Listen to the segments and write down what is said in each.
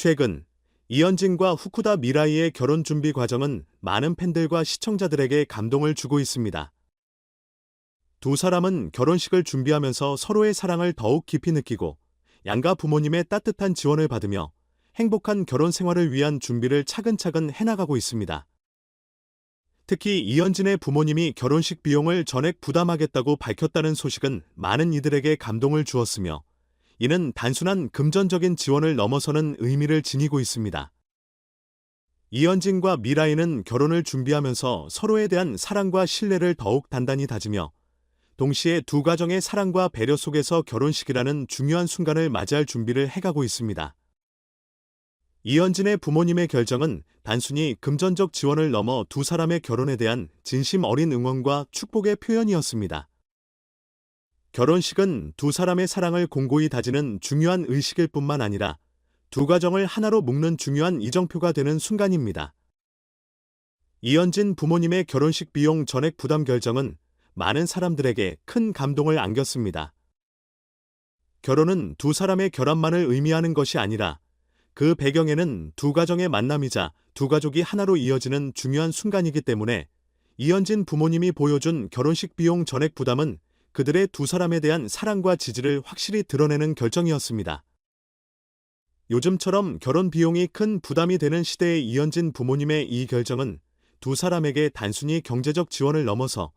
최근 이현진과 후쿠다 미라이의 결혼 준비 과정은 많은 팬들과 시청자들에게 감동을 주고 있습니다. 두 사람은 결혼식을 준비하면서 서로의 사랑을 더욱 깊이 느끼고 양가 부모님의 따뜻한 지원을 받으며 행복한 결혼 생활을 위한 준비를 차근차근 해나가고 있습니다. 특히 이현진의 부모님이 결혼식 비용을 전액 부담하겠다고 밝혔다는 소식은 많은 이들에게 감동을 주었으며 이는 단순한 금전적인 지원을 넘어서는 의미를 지니고 있습니다. 이현진과 미라이는 결혼을 준비하면서 서로에 대한 사랑과 신뢰를 더욱 단단히 다지며 동시에 두 가정의 사랑과 배려 속에서 결혼식이라는 중요한 순간을 맞이할 준비를 해가고 있습니다. 이현진의 부모님의 결정은 단순히 금전적 지원을 넘어 두 사람의 결혼에 대한 진심 어린 응원과 축복의 표현이었습니다. 결혼식은 두 사람의 사랑을 공고히 다지는 중요한 의식일 뿐만 아니라 두 가정을 하나로 묶는 중요한 이정표가 되는 순간입니다. 이현진 부모님의 결혼식 비용 전액 부담 결정은 많은 사람들에게 큰 감동을 안겼습니다. 결혼은 두 사람의 결합만을 의미하는 것이 아니라 그 배경에는 두 가정의 만남이자 두 가족이 하나로 이어지는 중요한 순간이기 때문에 이현진 부모님이 보여준 결혼식 비용 전액 부담은 그들의 두 사람에 대한 사랑과 지지를 확실히 드러내는 결정이었습니다. 요즘처럼 결혼 비용이 큰 부담이 되는 시대의 이현진 부모님의 이 결정은 두 사람에게 단순히 경제적 지원을 넘어서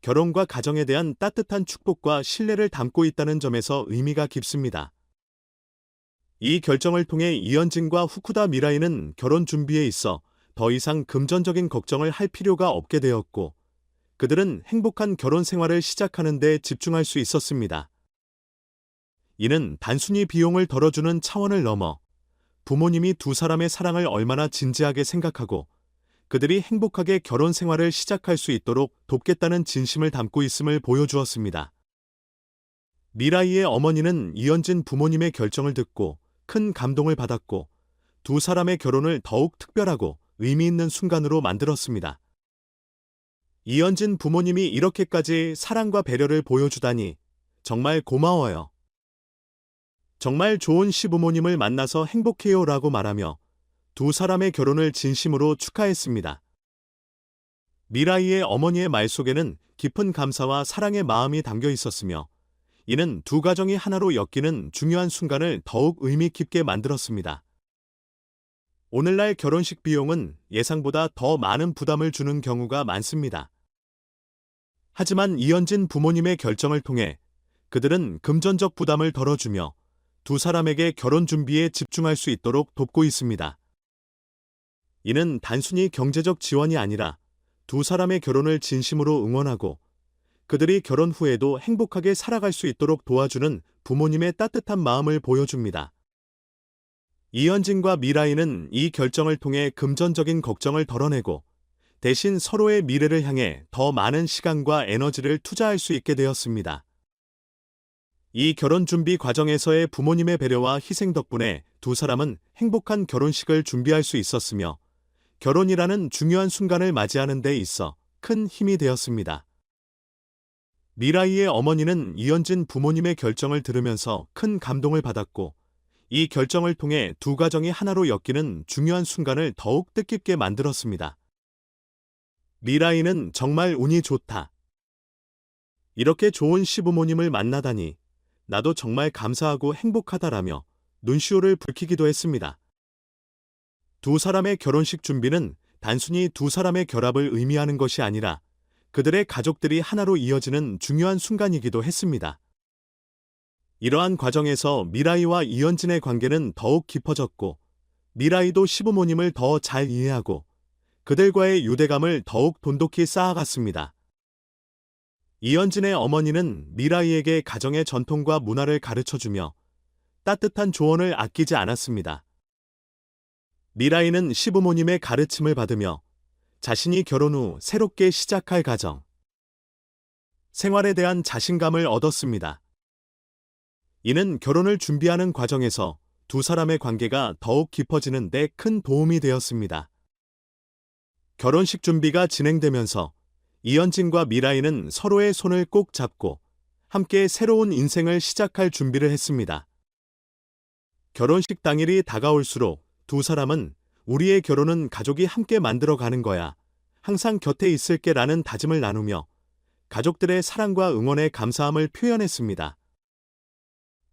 결혼과 가정에 대한 따뜻한 축복과 신뢰를 담고 있다는 점에서 의미가 깊습니다. 이 결정을 통해 이현진과 후쿠다 미라이는 결혼 준비에 있어 더 이상 금전적인 걱정을 할 필요가 없게 되었고, 그들은 행복한 결혼 생활을 시작하는 데 집중할 수 있었습니다. 이는 단순히 비용을 덜어주는 차원을 넘어 부모님이 두 사람의 사랑을 얼마나 진지하게 생각하고 그들이 행복하게 결혼 생활을 시작할 수 있도록 돕겠다는 진심을 담고 있음을 보여주었습니다. 미라이의 어머니는 이현진 부모님의 결정을 듣고 큰 감동을 받았고 두 사람의 결혼을 더욱 특별하고 의미 있는 순간으로 만들었습니다. 이현진 부모님이 이렇게까지 사랑과 배려를 보여주다니 정말 고마워요. 정말 좋은 시부모님을 만나서 행복해요 라고 말하며 두 사람의 결혼을 진심으로 축하했습니다. 미라이의 어머니의 말 속에는 깊은 감사와 사랑의 마음이 담겨 있었으며 이는 두 가정이 하나로 엮이는 중요한 순간을 더욱 의미 깊게 만들었습니다. 오늘날 결혼식 비용은 예상보다 더 많은 부담을 주는 경우가 많습니다. 하지만 이현진 부모님의 결정을 통해 그들은 금전적 부담을 덜어주며 두 사람에게 결혼 준비에 집중할 수 있도록 돕고 있습니다. 이는 단순히 경제적 지원이 아니라 두 사람의 결혼을 진심으로 응원하고 그들이 결혼 후에도 행복하게 살아갈 수 있도록 도와주는 부모님의 따뜻한 마음을 보여줍니다. 이현진과 미라이는 이 결정을 통해 금전적인 걱정을 덜어내고 대신 서로의 미래를 향해 더 많은 시간과 에너지를 투자할 수 있게 되었습니다. 이 결혼 준비 과정에서의 부모님의 배려와 희생 덕분에 두 사람은 행복한 결혼식을 준비할 수 있었으며 결혼이라는 중요한 순간을 맞이하는 데 있어 큰 힘이 되었습니다. 미라이의 어머니는 이현진 부모님의 결정을 들으면서 큰 감동을 받았고 이 결정을 통해 두 가정이 하나로 엮이는 중요한 순간을 더욱 뜻깊게 만들었습니다. 미라이는 정말 운이 좋다. 이렇게 좋은 시부모님을 만나다니 나도 정말 감사하고 행복하다라며 눈시울을 붉히기도 했습니다. 두 사람의 결혼식 준비는 단순히 두 사람의 결합을 의미하는 것이 아니라 그들의 가족들이 하나로 이어지는 중요한 순간이기도 했습니다. 이러한 과정에서 미라이와 이현진의 관계는 더욱 깊어졌고 미라이도 시부모님을 더 잘 이해하고 그들과의 유대감을 더욱 돈독히 쌓아갔습니다. 이현진의 어머니는 미라이에게 가정의 전통과 문화를 가르쳐주며 따뜻한 조언을 아끼지 않았습니다. 미라이는 시부모님의 가르침을 받으며 자신이 결혼 후 새롭게 시작할 가정, 생활에 대한 자신감을 얻었습니다. 이는 결혼을 준비하는 과정에서 두 사람의 관계가 더욱 깊어지는 데 큰 도움이 되었습니다. 결혼식 준비가 진행되면서 이현진과 미라이는 서로의 손을 꼭 잡고 함께 새로운 인생을 시작할 준비를 했습니다. 결혼식 당일이 다가올수록 두 사람은 우리의 결혼은 가족이 함께 만들어 가는 거야. 항상 곁에 있을게 라는 다짐을 나누며 가족들의 사랑과 응원에 감사함을 표현했습니다.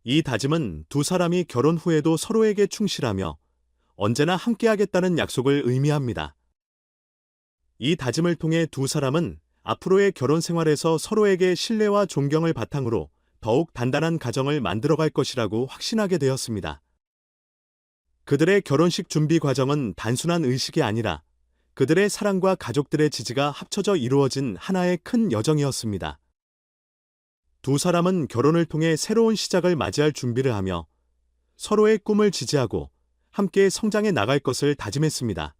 이 다짐은 두 사람이 결혼 후에도 서로에게 충실하며 언제나 함께하겠다는 약속을 의미합니다. 이 다짐을 통해 두 사람은 앞으로의 결혼 생활에서 서로에게 신뢰와 존경을 바탕으로 더욱 단단한 가정을 만들어갈 것이라고 확신하게 되었습니다. 그들의 결혼식 준비 과정은 단순한 의식이 아니라 그들의 사랑과 가족들의 지지가 합쳐져 이루어진 하나의 큰 여정이었습니다. 두 사람은 결혼을 통해 새로운 시작을 맞이할 준비를 하며 서로의 꿈을 지지하고 함께 성장해 나갈 것을 다짐했습니다.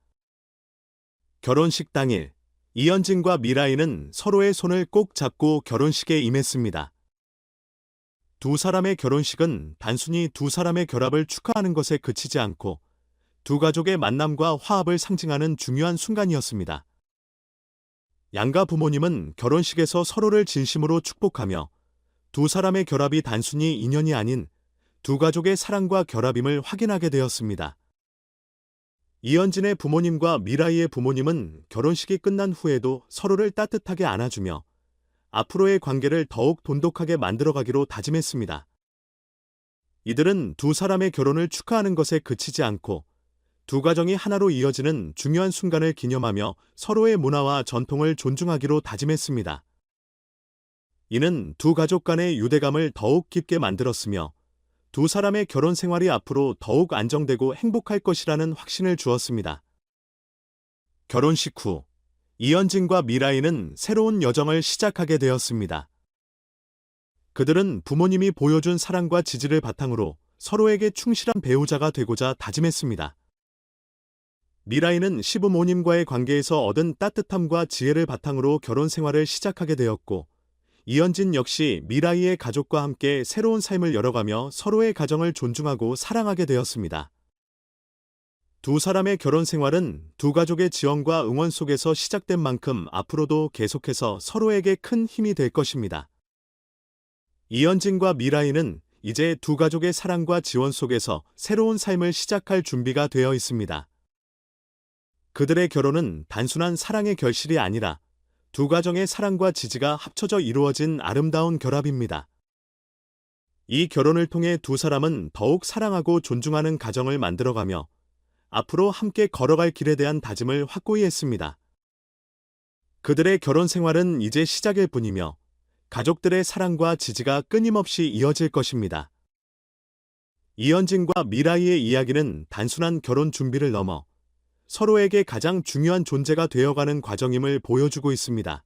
결혼식 당일, 이현진과 미라이는 서로의 손을 꼭 잡고 결혼식에 임했습니다. 두 사람의 결혼식은 단순히 두 사람의 결합을 축하하는 것에 그치지 않고 두 가족의 만남과 화합을 상징하는 중요한 순간이었습니다. 양가 부모님은 결혼식에서 서로를 진심으로 축복하며 두 사람의 결합이 단순히 인연이 아닌 두 가족의 사랑과 결합임을 확인하게 되었습니다. 이현진의 부모님과 미라이의 부모님은 결혼식이 끝난 후에도 서로를 따뜻하게 안아주며 앞으로의 관계를 더욱 돈독하게 만들어가기로 다짐했습니다. 이들은 두 사람의 결혼을 축하하는 것에 그치지 않고 두 가정이 하나로 이어지는 중요한 순간을 기념하며 서로의 문화와 전통을 존중하기로 다짐했습니다. 이는 두 가족 간의 유대감을 더욱 깊게 만들었으며 두 사람의 결혼 생활이 앞으로 더욱 안정되고 행복할 것이라는 확신을 주었습니다. 결혼식 후 이현진과 미라이는 새로운 여정을 시작하게 되었습니다. 그들은 부모님이 보여준 사랑과 지지를 바탕으로 서로에게 충실한 배우자가 되고자 다짐했습니다. 미라이는 시부모님과의 관계에서 얻은 따뜻함과 지혜를 바탕으로 결혼 생활을 시작하게 되었고, 이현진 역시 미라이의 가족과 함께 새로운 삶을 열어가며 서로의 가정을 존중하고 사랑하게 되었습니다. 두 사람의 결혼 생활은 두 가족의 지원과 응원 속에서 시작된 만큼 앞으로도 계속해서 서로에게 큰 힘이 될 것입니다. 이현진과 미라이는 이제 두 가족의 사랑과 지원 속에서 새로운 삶을 시작할 준비가 되어 있습니다. 그들의 결혼은 단순한 사랑의 결실이 아니라 두 가정의 사랑과 지지가 합쳐져 이루어진 아름다운 결합입니다. 이 결혼을 통해 두 사람은 더욱 사랑하고 존중하는 가정을 만들어가며 앞으로 함께 걸어갈 길에 대한 다짐을 확고히 했습니다. 그들의 결혼 생활은 이제 시작일 뿐이며 가족들의 사랑과 지지가 끊임없이 이어질 것입니다. 이현진과 미라이의 이야기는 단순한 결혼 준비를 넘어 서로에게 가장 중요한 존재가 되어가는 과정임을 보여주고 있습니다.